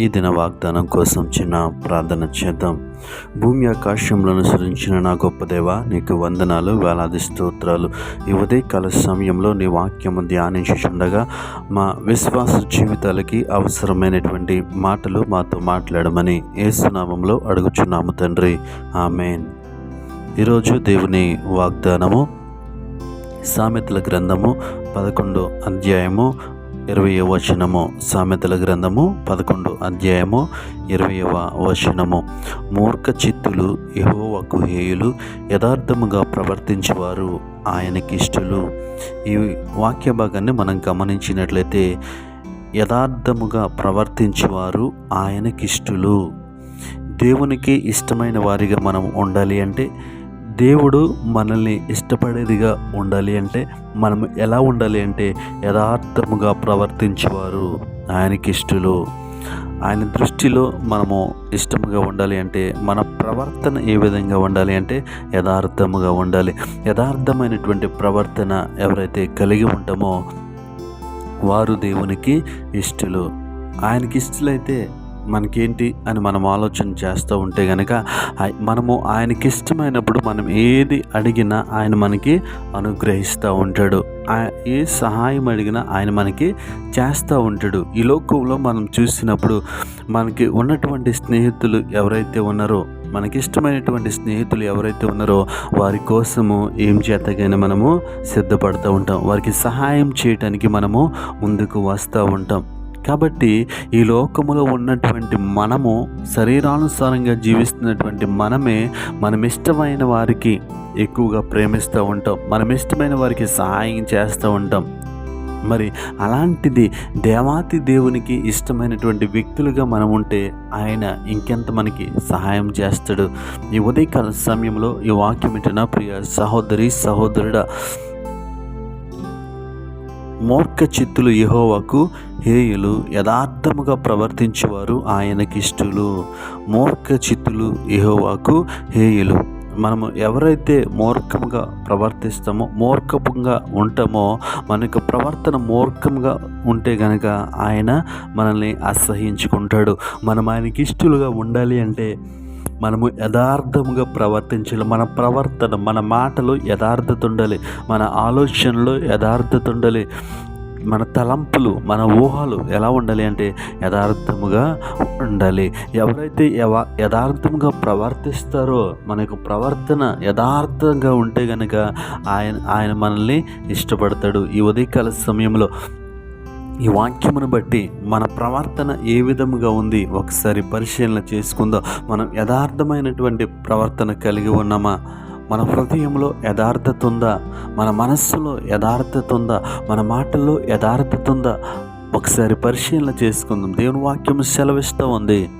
ఈ దిన వాగ్దానం కోసం చిన్న ప్రార్థన చేద్దాం. భూమి ఆకాశంలో సృజించిన నా గొప్ప దేవ నీకు వందనాలు వేలాది స్తోత్రాలు. ఈ ఉదయకాల సమయంలో నీ వాక్యము ధ్యానించుండగా మా విశ్వాస జీవితాలకి అవసరమైనటువంటి మాటలు మాతో మాట్లాడమని ఏసునామంలో అడుగుచున్నాము తండ్రి. ఆమెన్. ఈరోజు దేవుని వాగ్దానము సామెతల గ్రంథము పదకొండు అధ్యాయము ఇరవయవ వచనము సామెతల గ్రంథము పదకొండు అధ్యాయము ఇరవయవ వచనము. మూర్ఖ చిత్తులు యహోవకు హేయులు యథార్థముగా ప్రవర్తించేవారు ఆయనకిష్టులు. ఈ వాక్య భాగాన్ని మనం గమనించినట్లయితే యథార్థముగా ప్రవర్తించేవారు ఆయనకిష్టులు. దేవునికి ఇష్టమైన వారిగా మనం ఉండాలి అంటే దేవుడు మనల్ని ఇష్టపడేదిగా ఉండాలి అంటే మనం ఎలా ఉండాలి అంటే యథార్థముగా ప్రవర్తించేవారు ఆయనకి ఇష్టలు ఆయన దృష్టిలో మనము ఇష్టముగా ఉండాలి అంటే మన ప్రవర్తన ఏ విధంగా ఉండాలి అంటే యథార్థముగా ఉండాలి. యథార్థమైనటువంటి ప్రవర్తన ఎవరైతే కలిగి ఉంటామో వారు దేవునికి ఇష్టలు. ఆయనకి ఇష్టలైతే మనకేంటి అని మనం ఆలోచన చేస్తూ ఉంటే కనుక మనము ఆయనకి ఇష్టమైనప్పుడు మనం ఏది అడిగినా ఆయన మనకి అనుగ్రహిస్తూ ఉంటాడు. ఏ సహాయం అడిగినా ఆయన మనకి చేస్తూ ఉంటాడు. ఈ లోకంలో మనం చూసినప్పుడు మనకి ఉన్నటువంటి స్నేహితులు ఎవరైతే ఉన్నారో మనకి ఇష్టమైనటువంటి స్నేహితులు ఎవరైతే ఉన్నారో వారి కోసము ఏం చేతగానే మనము సిద్ధపడుతూ ఉంటాం. వారికి సహాయం చేయటానికి మనము ముందుకు వస్తూ ఉంటాం. కాబట్టి ఈ లోకములో ఉన్నటువంటి మనము శరీరానుసారంగా జీవిస్తున్నటువంటి మనమే మనమిష్టమైన వారికి ఎక్కువగా ప్రేమిస్తూ ఉంటాం. మనం ఇష్టమైన వారికి సహాయం చేస్తూ ఉంటాం. మరి అలాంటిది దేవాతి దేవునికి ఇష్టమైనటువంటి వ్యక్తులుగా మనం ఉంటే ఆయన ఇంకెంత మనకి సహాయం చేస్తాడు? ఈ ఉదయకాల సమయంలో ఈ వాక్యం ఏంటన్నా ప్రియ సహోదరి సహోదరుడ మూర్ఖ చిత్తులు యహోవాకు హేయులు యథార్థముగా ప్రవర్తించేవారు ఆయనకిష్టులు. మూర్ఖ చిత్తులు యహోవాకు హేయులు. మనము ఎవరైతే మూర్ఖంగా ప్రవర్తిస్తామో మూర్ఖంగా ఉంటామో మనకు ప్రవర్తన మూర్ఖంగా ఉంటే గనక ఆయన మనల్ని అసహించుకుంటాడు మనం ఆయనకి ఇష్టలుగా ఉండాలి అంటే మనము యథార్థముగా ప్రవర్తించాలి. మన ప్రవర్తన మన మాటలు యథార్థత ఉండాలి. మన ఆలోచనలు యథార్థత ఉండాలి. మన తలంపులు మన ఊహలు ఎలా ఉండాలి అంటే యథార్థముగా ఉండాలి. ఎవరైతే యథార్థంగా ప్రవర్తిస్తారో మనకు ప్రవర్తన యథార్థంగా ఉంటే కనుక ఆయన ఆయన మనల్ని ఇష్టపడతాడు. ఈ ఉదయకాల సమయంలో ఈ వాక్యమును బట్టి మన ప్రవర్తన ఏ విధముగా ఉంది ఒకసారి పరిశీలన చేసుకుందాం. మనం యథార్థమైనటువంటి ప్రవర్తన కలిగి ఉన్నామా? మన హృదయంలో యథార్థత ఉందా? మన మనస్సులో యథార్థత ఉందా? మన మాటల్లో యథార్థత ఉందా? ఒకసారి పరిశీలన చేసుకుందాం. దేవుని వాక్యం సెలవిస్తూ ఉంది.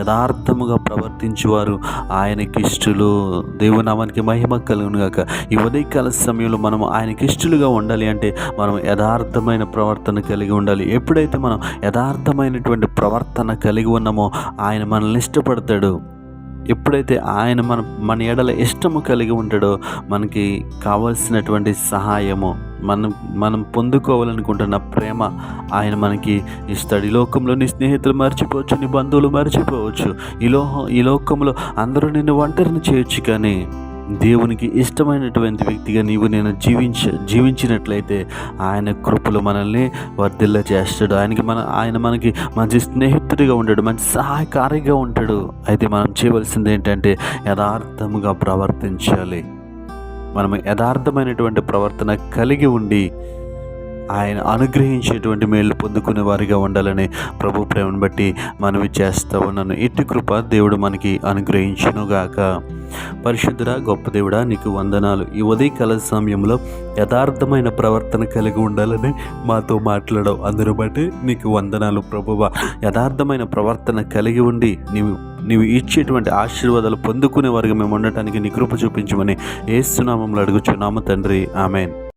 యథార్థముగా ప్రవర్తించేవారు. ఆయనకి ఇష్టలు దేవునామానికి మహిమ కలుగునుగాక. ఈ ఉదయకాల సమయంలో మనం ఆయనకి ఇష్టలుగా ఉండాలి అంటే మనం యథార్థమైన ప్రవర్తన కలిగి ఉండాలి. ఎప్పుడైతే మనం యథార్థమైనటువంటి ప్రవర్తన కలిగి ఉన్నామో ఆయన మనల్ని ఇష్టపడతాడు. ఎప్పుడైతే ఆయన మన మన ఎడల ఇష్టము కలిగి ఉంటాడో మనకి కావలసినటువంటి సహాయము మనం మనం పొందుకోవాలనుకుంటున్న ప్రేమ ఆయన మనకి ఇస్తాడు ఈ లోకంలో నీ స్నేహితులు మర్చిపోవచ్చు నీ బంధువులు మర్చిపోవచ్చు. ఈ లోహం ఈ లోకంలో అందరూ నిన్ను ఒంటరిని చేయొచ్చు కానీ దేవునికి ఇష్టమైనటువంటి వ్యక్తిగా నీవు నేను జీవించ జీవించినట్లయితే ఆయన కృపలు మనల్ని వర్ధిల్ల చేస్తాడు. ఆయనకి మన ఆయన మనకి మంచి స్నేహితుడిగా ఉంటాడు మంచి సహాయకారిగా ఉంటాడు. అయితే మనం చేయవలసింది ఏంటంటే యథార్థముగా ప్రవర్తించాలి. మనం యథార్థమైనటువంటి ప్రవర్తన కలిగి ఉండి ఆయన అనుగ్రహించేటువంటి మేలు పొందుకునే వారిగా ఉండాలని ప్రభు ప్రేమను బట్టి మనవి చేస్తూ ఉన్నాను. ఇటు కృప దేవుడు మనకి అనుగ్రహించునుగాక. పరిశుద్ధుడ గొప్ప దేవుడా నీకు వందనాలు. ఈ ఉదయకాల సమయంలో యథార్థమైన ప్రవర్తన కలిగి ఉండాలని మాతో మాట్లాడవు. అందరూ బట్టి నీకు వందనాలు ప్రభువ. యథార్థమైన ప్రవర్తన కలిగి ఉండి నీవు నీవు ఇచ్చేటువంటి ఆశీర్వాదాలు పొందుకునే వారిగా మేము ఉండటానికి నీ కృప చూపించమని ఏసునామంలో అడుగుచున్నాము తండ్రి. ఆమెన్.